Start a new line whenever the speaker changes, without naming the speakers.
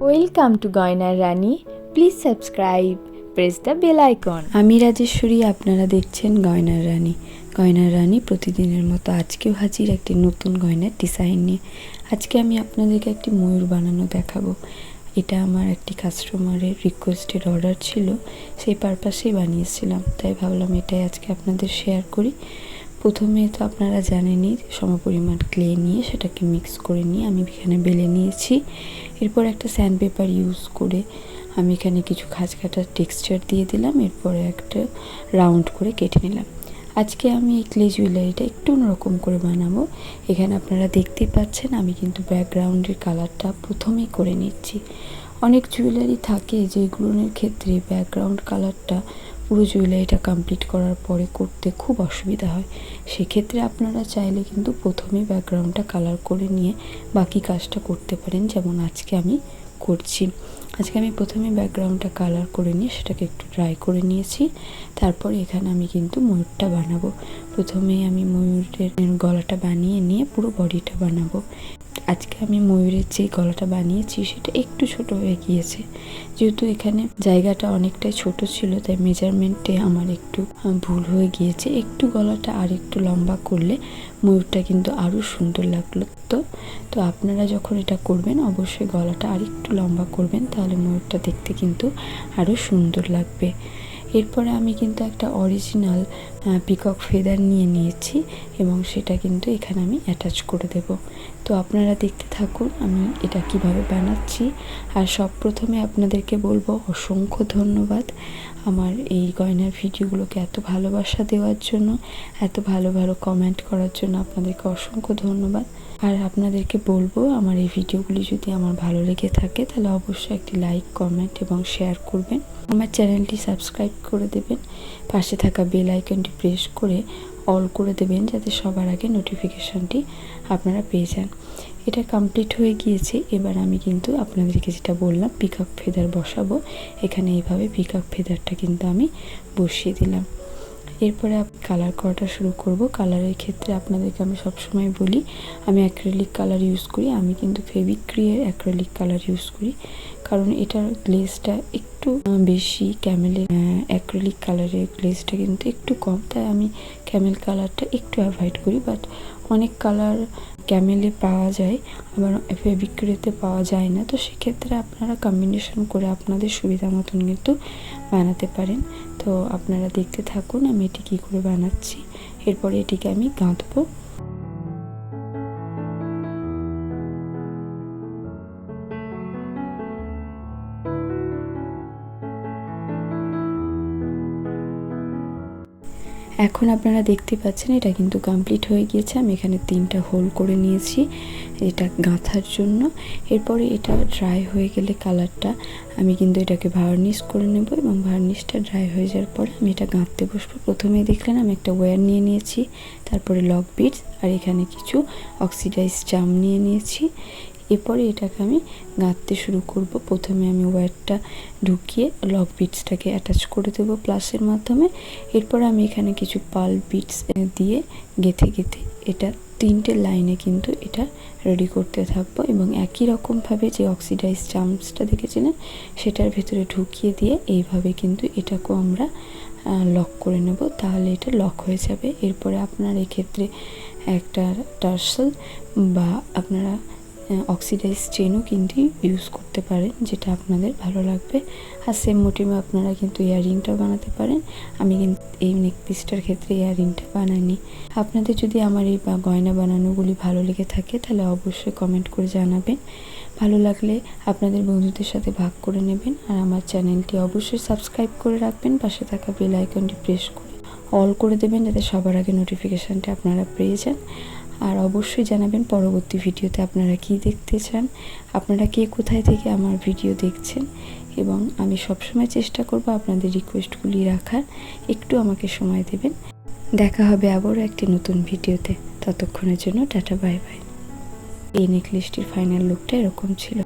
Welcome to গয়নার রানী please subscribe press the bell icon
আমি রাজেশ্বরী, আপনারা দেখছেন গয়নার রানী। গয়নার রানী প্রতিদিনের মতো আজকেও হাজির একটি নতুন গয়নার ডিজাইন নিয়ে। আজকে আমি আপনাদেরকে একটি ময়ূর বানানো দেখাবো। এটা আমার একটি কাস্টমারের রিকোয়েস্টেড অর্ডার ছিল। সেই পারপাসেই বানিয়েছিলাম। তাই ভাবলাম এটাই আজকে আপনাদের শেয়ার করি। প্রথমে তো আপনারা জানেনই সমপরিমাণ ক্লে নিয়ে সেটাকে মিক্স করে নিয়ে আমি এখানে বেলে নিয়েছি। এরপর একটা স্যান্ড পেপার ইউজ করে আমি এখানে কিছু খাঁজ কাটার টেক্সচার দিয়ে দিলাম, এরপরে একটা রাউন্ড করে কেটে নিলাম। আজকে আমি এই ক্লে জুয়েলারিটা একটু অন্যরকম করে বানাবো। এখানে আপনারা দেখতেই পাচ্ছেন আমি কিন্তু ব্যাকগ্রাউন্ডের কালারটা প্রথমেই করে নিচ্ছি। অনেক জুয়েলারি থাকে যেগুলোর ক্ষেত্রে ব্যাকগ্রাউন্ড কালারটা পুরো জুয়েলারিটা কমপ্লিট করার পরে করতে খুব অসুবিধা হয়। সেক্ষেত্রে আপনারা চাইলে কিন্তু প্রথমে ব্যাকগ্রাউন্ডটা কালার করে নিয়ে বাকি কাজটা করতে পারেন, যেমন আজকে আমি করছি। আজকে আমি প্রথমে ব্যাকগ্রাউন্ডটা কালার করে নিয়ে সেটাকে একটু ড্রাই করে নিয়েছি। তারপর এখানে আমি কিন্তু ময়ূরটা বানাবো। প্রথমেই আমি ময়ূরের গলাটা বানিয়ে নিয়ে পুরো বডিটা বানাবো। আজকে আমি ময়ূরের যে গলাটা বানিয়েছি সেটা একটু ছোট হয়ে গিয়েছে। যেহেতু এখানে জায়গাটা অনেকটাই ছোট ছিল, তাই মেজারমেন্টে আমার একটু ভুল হয়ে গিয়েছে। একটু গলাটা আর একটু লম্বা করলে ময়ূরটা কিন্তু আরও সুন্দর লাগল। তো তো আপনারা যখন এটা করবেন, অবশ্যই গলাটা আর একটু লম্বা করবেন, তাহলে ময়ূরটা দেখতে কিন্তু আরও সুন্দর লাগবে। এরপরে আমি কিন্তু একটা অরিজিনাল পিকক ফেদার নিয়ে নিয়েছি এবং সেটা কিন্তু এখানে আমি অ্যাটাচ করে দেব। তো আপনারা দেখতে থাকুন আমি এটা কীভাবে বানাচ্ছি। আর সব প্রথমে আপনাদেরকে বলব অসংখ্য ধন্যবাদ আমার এই গয়নার ভিডিওগুলোকে এত ভালোবাসা দেওয়ার জন্য, এত ভালো ভালো কমেন্ট করার জন্য আপনাদেরকে অসংখ্য ধন্যবাদ। আর আপনাদেরকে বলব, আমার এই ভিডিওগুলি যদি আমার ভালো লেগে থাকে, তাহলে অবশ্যই একটি লাইক কমেন্ট এবং শেয়ার করবেন। আমার চ্যানেলটি সাবস্ক্রাইব করে দেবেন। পাশে থাকা বেল আইকনটি প্রেস করে অল করে দেবেন, যাতে সবার আগে নোটিফিকেশানটি আপনারা পেয়ে যান। এটা কমপ্লিট হয়ে গিয়েছে। এবার আমি কিন্তু আপনাদেরকে যেটা বললাম পিক পিকক ফেদার বসাবো। এখানে এইভাবে পিকক ফেদারটা কিন্তু আমি বসিয়ে দিলাম। এরপরে কালার করাটা শুরু করব। কালারের ক্ষেত্রে আপনাদেরকে আমি সবসময় বলি, আমি অ্যাক্রেলিক কালার ইউজ করি, আমি কিন্তু ফেভিক্রিয়ের অ্যাক্রেলিক কালার ইউজ করি। কারণ এটার গ্লেজটা একটু বেশি ক্যামেলের অ্যাক্রেলিক কালারের গ্লেজটা কিন্তু একটু কম। তাই আমি ক্যামেল কালারটা একটু অ্যাভয়েড করি। বাট অনেক কালার ক্যামেলে পাওয়া যায়, আবার ফেভিক্রিয়েতে পাওয়া যায় না। তো সেক্ষেত্রে আপনারা কম্বিনেশন করে আপনাদের সুবিধা মতন কিন্তু বানাতে পারেন। তো আপনারা দেখতে থাকুন আমি এটি কী করে বানাচ্ছি। এরপরে এটিকে আমি গাঁথবো। এখন আপনারা দেখতে পাচ্ছেন, এটা কিন্তু কমপ্লিট হয়ে গিয়েছে। আমি এখানে তিনটা হোল করে নিয়েছি, এটা গাঁথার জন্য। এরপরে এটা ড্রাই হয়ে গেলে কালারটা আমি কিন্তু এটাকে ভার্নিশ করে নেব এবং ভার্নিশটা ড্রাই হয়ে যাওয়ার পরে আমি এটা গাঁথতে বসবো। প্রথমে দেখলেন আমি একটা ওয়্যার নিয়ে নিয়েছি, তারপরে লক বিটস আর এখানে কিছু অক্সিডাইজ চাম নিয়ে নিয়েছি। এরপরে এটাকে আমি গাঁথতে শুরু করব। প্রথমে আমি ওয়্যারটা ঢুকিয়ে লক বিটসটাকে অ্যাটাচ করে দেবো প্লাসের মাধ্যমে। এরপর আমি এখানে কিছু পাল বিটস দিয়ে গেথে গেথে এটা তিনটে লাইনে কিন্তু এটা রেডি করতে থাকব এবং একই রকমভাবে যে অক্সিডাইজ চামচটা দেখেছিলেন সেটার ভেতরে ঢুকিয়ে দিয়ে এইভাবে কিন্তু এটাকেও আমরা লক করে নেব। তাহলে এটা লক হয়ে যাবে। এরপরে আপনার এক্ষেত্রে একটা টার্সেল বা আপনারা অক্সিডাইজ চেনও কিন্তু ইউজ করতে পারেন, যেটা আপনাদের ভালো লাগবে। আর সেম মোটিভে আপনারা কিন্তু ইয়াররিংটাও বানাতে পারেন। আমি কিন্তু এই নেক পিসটার ক্ষেত্রে ইয়াররিংটা বানাইনি। আপনাদের যদি আমার এই গয়না বানানোগুলি ভালো লেগে থাকে, তাহলে অবশ্যই কমেন্ট করে জানাবেন। ভালো লাগলে আপনাদের বন্ধুদের সাথে ভাগ করে নেবেন, আর আমার চ্যানেলটি অবশ্যই সাবস্ক্রাইব করে রাখবেন, পাশে থাকা বেল আইকনটি প্রেস করে অল করে দেবেন, যাতে সবার আগে নোটিফিকেশানটা আপনারা পেয়ে যান। আর অবশ্যই জানাবেন পরবর্তী ভিডিওতে আপনারা কি দেখতে চান, আপনারা কে কোথায় থেকে আমার ভিডিও দেখছেন এবং আমি সবসময় চেষ্টা করব আপনাদের রিকোয়েস্টগুলি রাখার, একটু আমাকে সময় দেবেন। দেখা হবে আবারও একটি নতুন ভিডিওতে, ততক্ষণের জন্য টাটা বাই বাই এই নেকলেসটির ফাইনাল লুকটা এরকম ছিল।